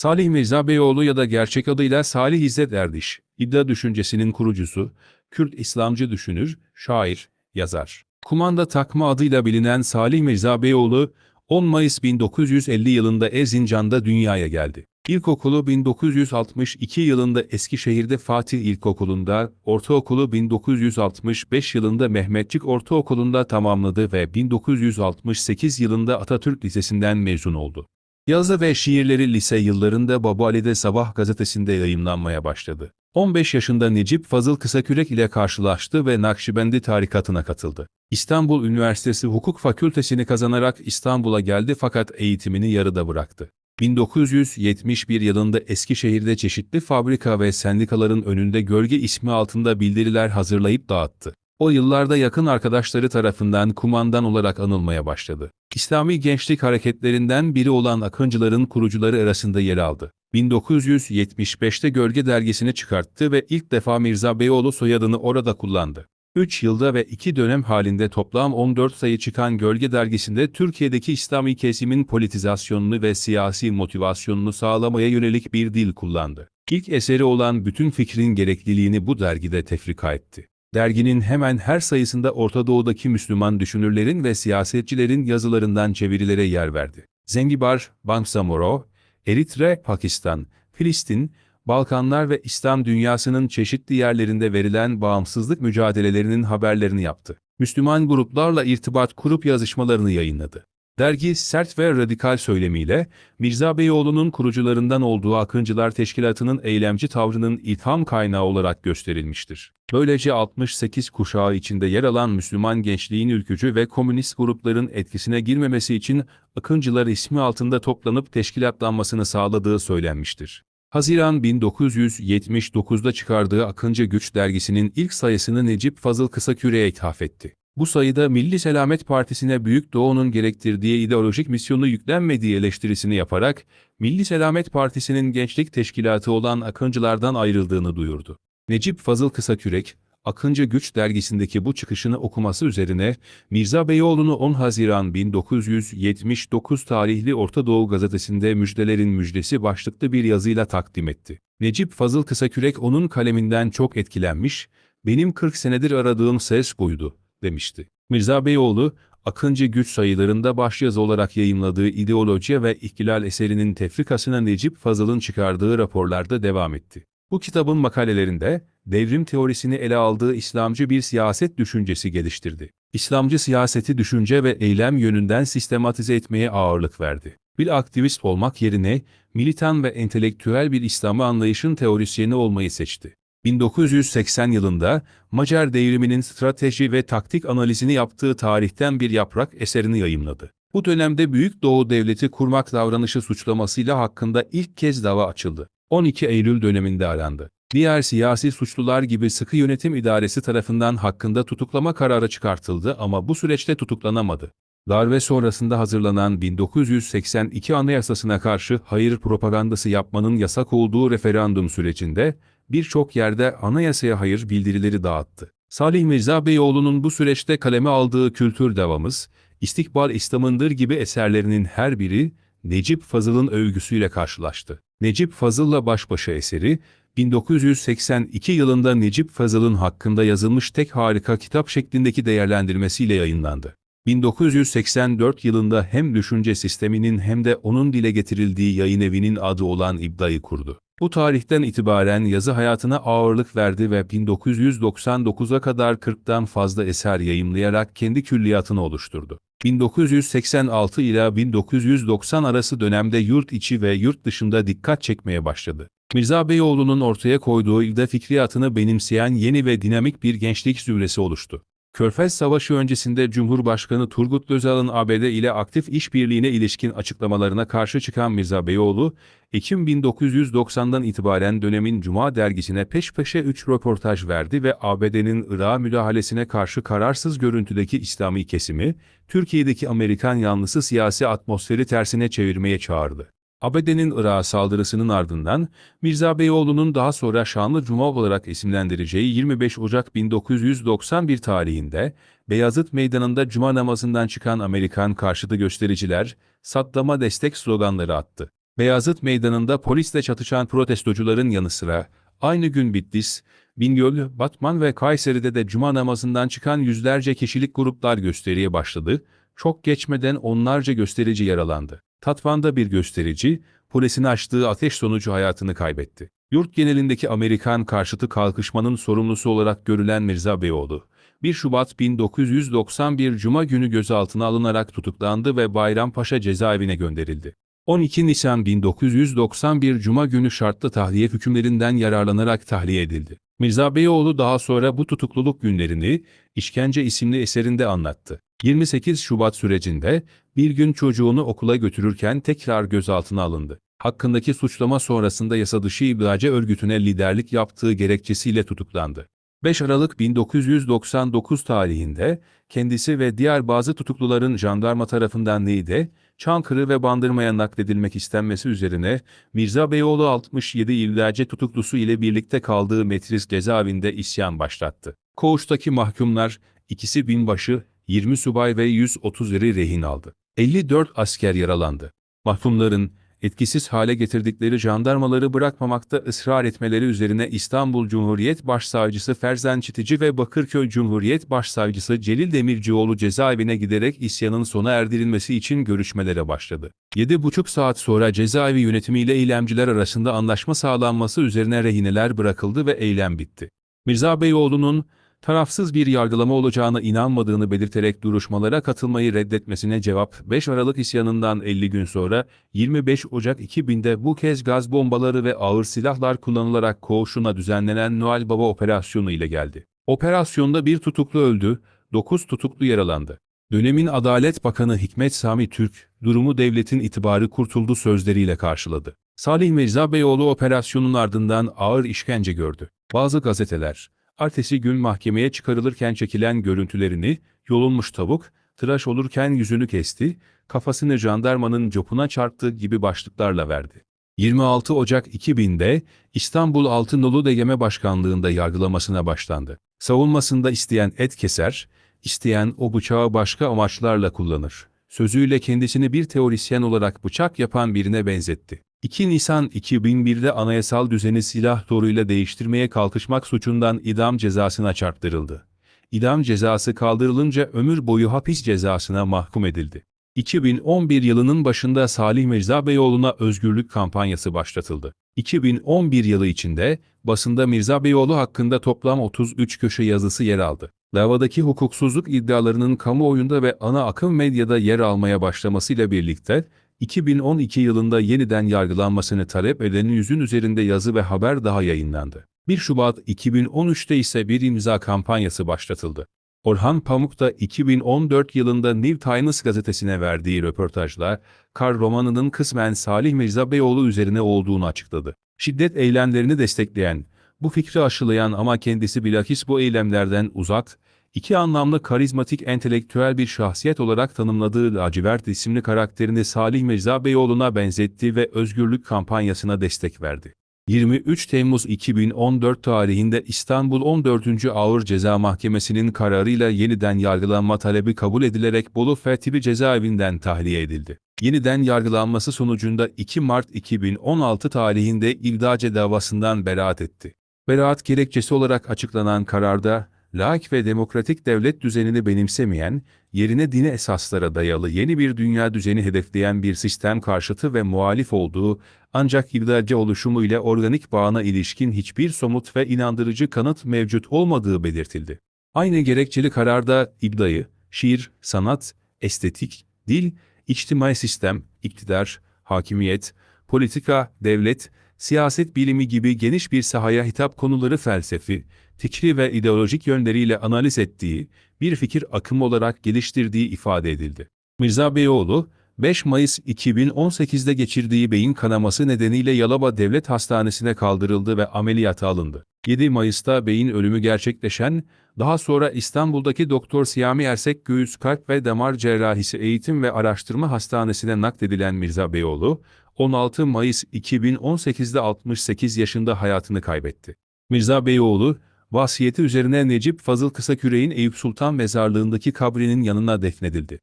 Salih Mirza Beyoğlu ya da gerçek adıyla Salih İzzet Erdiş, iddia düşüncesinin kurucusu, Kürt İslamcı düşünür, şair, yazar. Kumanda takma adıyla bilinen Salih Mirza Beyoğlu, 10 Mayıs 1950 yılında Erzincan'da dünyaya geldi. İlkokulu 1962 yılında Eskişehir'de Fatih İlkokulu'nda, ortaokulu 1965 yılında Mehmetçik Ortaokulu'nda tamamladı ve 1968 yılında Atatürk Lisesi'nden mezun oldu. Yazı ve şiirleri lise yıllarında Babali'de Sabah gazetesinde yayımlanmaya başladı. 15 yaşında Necip Fazıl Kısakürek ile karşılaştı ve Nakşibendi tarikatına katıldı. İstanbul Üniversitesi Hukuk Fakültesini kazanarak İstanbul'a geldi fakat eğitimini yarıda bıraktı. 1971 yılında Eskişehir'de çeşitli fabrika ve sendikaların önünde gölge ismi altında bildiriler hazırlayıp dağıttı. O yıllarda yakın arkadaşları tarafından kumandan olarak anılmaya başladı. İslami gençlik hareketlerinden biri olan Akıncıların kurucuları arasında yer aldı. 1975'te Gölge dergisini çıkarttı ve ilk defa Mirza Beyoğlu soyadını orada kullandı. 3 yılda ve 2 dönem halinde toplam 14 sayı çıkan Gölge dergisinde Türkiye'deki İslami kesimin politizasyonunu ve siyasi motivasyonunu sağlamaya yönelik bir dil kullandı. İlk eseri olan bütün fikrin gerekliliğini bu dergide tefrika etti. Derginin hemen her sayısında Orta Doğu'daki Müslüman düşünürlerin ve siyasetçilerin yazılarından çevirilere yer verdi. Zengibar, Bangsamoro, Eritre, Pakistan, Filistin, Balkanlar ve İslam dünyasının çeşitli yerlerinde verilen bağımsızlık mücadelelerinin haberlerini yaptı. Müslüman gruplarla irtibat kurup yazışmalarını yayınladı. Dergi sert ve radikal söylemiyle Mirza Beyoğlu'nun kurucularından olduğu Akıncılar Teşkilatı'nın eylemci tavrının ilham kaynağı olarak gösterilmiştir. Böylece 68 kuşağı içinde yer alan Müslüman gençliğin ülkücü ve komünist grupların etkisine girmemesi için Akıncılar ismi altında toplanıp teşkilatlanmasını sağladığı söylenmiştir. Haziran 1979'da çıkardığı Akıncı Güç dergisinin ilk sayısını Necip Fazıl Kısaküre'ye ithaf etti. Bu sayıda Milli Selamet Partisi'ne Büyük Doğu'nun gerektirdiği ideolojik misyonu yüklenmediği eleştirisini yaparak, Milli Selamet Partisi'nin gençlik teşkilatı olan Akıncılardan ayrıldığını duyurdu. Necip Fazıl Kısakürek, Akıncı Güç dergisindeki bu çıkışını okuması üzerine Mirza Beyoğlu'nu 10 Haziran 1979 tarihli Orta Doğu gazetesinde Müjdelerin Müjdesi başlıklı bir yazıyla takdim etti. Necip Fazıl Kısakürek onun kaleminden çok etkilenmiş, benim 40 senedir aradığım ses buydu, demişti. Mirza Beyoğlu, Akıncı Güç sayılarında başyazı olarak yayımladığı ideoloji ve ihtilal eserinin tefrikasına Necip Fazıl'ın çıkardığı raporlarda devam etti. Bu kitabın makalelerinde, devrim teorisini ele aldığı İslamcı bir siyaset düşüncesi geliştirdi. İslamcı siyaseti düşünce ve eylem yönünden sistematize etmeye ağırlık verdi. Bir aktivist olmak yerine, militan ve entelektüel bir İslamı anlayışın teorisyeni olmayı seçti. 1980 yılında Macar devriminin strateji ve taktik analizini yaptığı tarihten bir yaprak eserini yayımladı. Bu dönemde Büyük Doğu Devleti kurmak davranışı suçlamasıyla hakkında ilk kez dava açıldı. 12 Eylül döneminde arandı. Diğer siyasi suçlular gibi sıkı yönetim idaresi tarafından hakkında tutuklama kararı çıkartıldı ama bu süreçte tutuklanamadı. Darbe sonrasında hazırlanan 1982 Anayasasına karşı hayır propagandası yapmanın yasak olduğu referandum sürecinde birçok yerde anayasaya hayır bildirileri dağıttı. Salih Mirza Beyoğlu'nun bu süreçte kaleme aldığı Kültür Devamız, İstikbal İslam'ındır gibi eserlerinin her biri Necip Fazıl'ın övgüsüyle karşılaştı. Necip Fazıl'la baş başa eseri, 1982 yılında Necip Fazıl'ın hakkında yazılmış tek harika kitap şeklindeki değerlendirmesiyle yayınlandı. 1984 yılında hem düşünce sisteminin hem de onun dile getirildiği yayın evinin adı olan İbda'yı kurdu. Bu tarihten itibaren yazı hayatına ağırlık verdi ve 1999'a kadar 40'tan fazla eser yayımlayarak kendi külliyatını oluşturdu. 1986 ila 1990 arası dönemde yurt içi ve yurt dışında dikkat çekmeye başladı. Mirza Beyoğlu'nun ortaya koyduğu ilde fikriyatını benimseyen yeni ve dinamik bir gençlik zümresi oluştu. Körfez Savaşı öncesinde Cumhurbaşkanı Turgut Özal'ın ABD ile aktif işbirliğine ilişkin açıklamalarına karşı çıkan Mirza Beyoğlu, Ekim 1990'dan itibaren dönemin Cuma dergisine peş peşe 3 röportaj verdi ve ABD'nin Irak'a müdahalesine karşı kararsız görüntüdeki İslami kesimi, Türkiye'deki Amerikan yanlısı siyasi atmosferi tersine çevirmeye çağırdı. ABD'nin Irak'a saldırısının ardından Mirza Beyoğlu'nun daha sonra Şanlı Cuma olarak isimlendireceği 25 Ocak 1991 tarihinde Beyazıt Meydanı'nda Cuma namazından çıkan Amerikan karşıtı göstericiler Saddam'a destek sloganları attı. Beyazıt Meydanı'nda polisle çatışan protestocuların yanı sıra aynı gün Bitlis, Bingöl, Batman ve Kayseri'de de cuma namazından çıkan yüzlerce kişilik gruplar gösteriye başladı. Çok geçmeden onlarca gösterici yaralandı. Tatvan'da bir gösterici, polisin açtığı ateş sonucu hayatını kaybetti. Yurt genelindeki Amerikan karşıtı kalkışmanın sorumlusu olarak görülen Mirza Beyoğlu, 1 Şubat 1991 Cuma günü gözaltına alınarak tutuklandı ve Bayrampaşa cezaevine gönderildi. 12 Nisan 1991 Cuma günü şartlı tahliye hükümlerinden yararlanarak tahliye edildi. Mirza Beyoğlu daha sonra bu tutukluluk günlerini İşkence isimli eserinde anlattı. 28 Şubat sürecinde bir gün çocuğunu okula götürürken tekrar gözaltına alındı. Hakkındaki suçlama sonrasında yasa dışı İBAC örgütüne liderlik yaptığı gerekçesiyle tutuklandı. 5 Aralık 1999 tarihinde kendisi ve diğer bazı tutukluların jandarma tarafından Niğde, Çankırı ve Bandırma'ya nakledilmek istenmesi üzerine Mirza Beyoğlu 67 İldace tutuklusu ile birlikte kaldığı Metris cezaevinde isyan başlattı. Koğuştaki mahkumlar ikisi binbaşı, 20 subay ve 130 eri rehin aldı. 54 asker yaralandı. Mahkumların etkisiz hale getirdikleri jandarmaları bırakmamakta ısrar etmeleri üzerine İstanbul Cumhuriyet Başsavcısı Ferzan Çitici ve Bakırköy Cumhuriyet Başsavcısı Celil Demircioğlu cezaevine giderek isyanın sona erdirilmesi için görüşmelere başladı. 7,5 saat sonra cezaevi yönetimiyle eylemciler arasında anlaşma sağlanması üzerine rehineler bırakıldı ve eylem bitti. Mirza Beyoğlu'nun tarafsız bir yargılama olacağına inanmadığını belirterek duruşmalara katılmayı reddetmesine cevap 5 Aralık isyanından 50 gün sonra 25 Ocak 2000'de bu kez gaz bombaları ve ağır silahlar kullanılarak koğuşuna düzenlenen Noel Baba operasyonu ile geldi. Operasyonda bir tutuklu öldü, 9 tutuklu yaralandı. Dönemin Adalet Bakanı Hikmet Sami Türk, durumu devletin itibarı kurtuldu sözleriyle karşıladı. Salih Mirza Beyoğlu operasyonun ardından ağır işkence gördü. Bazı gazeteler, ertesi gün mahkemeye çıkarılırken çekilen görüntülerini, yolunmuş tavuk, tıraş olurken yüzünü kesti, kafasını jandarmanın copuna çarptı gibi başlıklarla verdi. 26 Ocak 2000'de İstanbul Altınolu Degeme Başkanlığında yargılamasına başlandı. Savunmasında isteyen et keser, isteyen o bıçağı başka amaçlarla kullanır. Sözüyle kendisini bir teorisyen olarak bıçak yapan birine benzetti. 2 Nisan 2001'de anayasal düzeni silah zoruyla değiştirmeye kalkışmak suçundan idam cezasına çarptırıldı. İdam cezası kaldırılınca ömür boyu hapis cezasına mahkum edildi. 2011 yılının başında Salih Mirza Beyoğlu'na özgürlük kampanyası başlatıldı. 2011 yılı içinde basında Mirza Beyoğlu hakkında toplam 33 köşe yazısı yer aldı. Davadaki hukuksuzluk iddialarının kamuoyunda ve ana akım medyada yer almaya başlamasıyla birlikte 2012 yılında yeniden yargılanmasını talep eden yüzün üzerinde yazı ve haber daha yayınlandı. 1 Şubat 2013'te ise bir imza kampanyası başlatıldı. Orhan Pamuk da 2014 yılında New Times gazetesine verdiği röportajla, Kar romanının kısmen Salih Mirza Beyoğlu üzerine olduğunu açıkladı. Şiddet eylemlerini destekleyen, bu fikri aşılayan ama kendisi bilakis bu eylemlerden uzak, iki anlamlı karizmatik entelektüel bir şahsiyet olarak tanımladığı Lacivert isimli karakterini Salih Mirza Beyoğlu'na benzetti ve özgürlük kampanyasına destek verdi. 23 Temmuz 2014 tarihinde İstanbul 14. Ağır Ceza Mahkemesi'nin kararıyla yeniden yargılanma talebi kabul edilerek Bolu Fethibi cezaevinden tahliye edildi. Yeniden yargılanması sonucunda 2 Mart 2016 tarihinde İldace davasından beraat etti. Beraat gerekçesi olarak açıklanan kararda, laik ve demokratik devlet düzenini benimsemeyen, yerine dini esaslara dayalı yeni bir dünya düzeni hedefleyen bir sistem karşıtı ve muhalif olduğu, ancak İbdacı oluşumu ile organik bağına ilişkin hiçbir somut ve inandırıcı kanıt mevcut olmadığı belirtildi. Aynı gerekçeli kararda İbda'yı, şiir, sanat, estetik, dil, içtimai sistem, iktidar, hakimiyet, politika, devlet, siyaset bilimi gibi geniş bir sahaya hitap konuları felsefi, fikri ve ideolojik yönleriyle analiz ettiği, bir fikir akımı olarak geliştirdiği ifade edildi. Mirza Beyoğlu, 5 Mayıs 2018'de geçirdiği beyin kanaması nedeniyle Yalova Devlet Hastanesi'ne kaldırıldı ve ameliyata alındı. 7 Mayıs'ta beyin ölümü gerçekleşen, daha sonra İstanbul'daki Doktor Siyami Ersek Göğüs Kalp ve Damar Cerrahisi Eğitim ve Araştırma Hastanesi'ne nakledilen Mirza Beyoğlu, 16 Mayıs 2018'de 68 yaşında hayatını kaybetti. Mirza Beyoğlu, vasiyeti üzerine Necip Fazıl Kısaküre'in Eyüp Sultan mezarlığındaki kabrinin yanına defnedildi.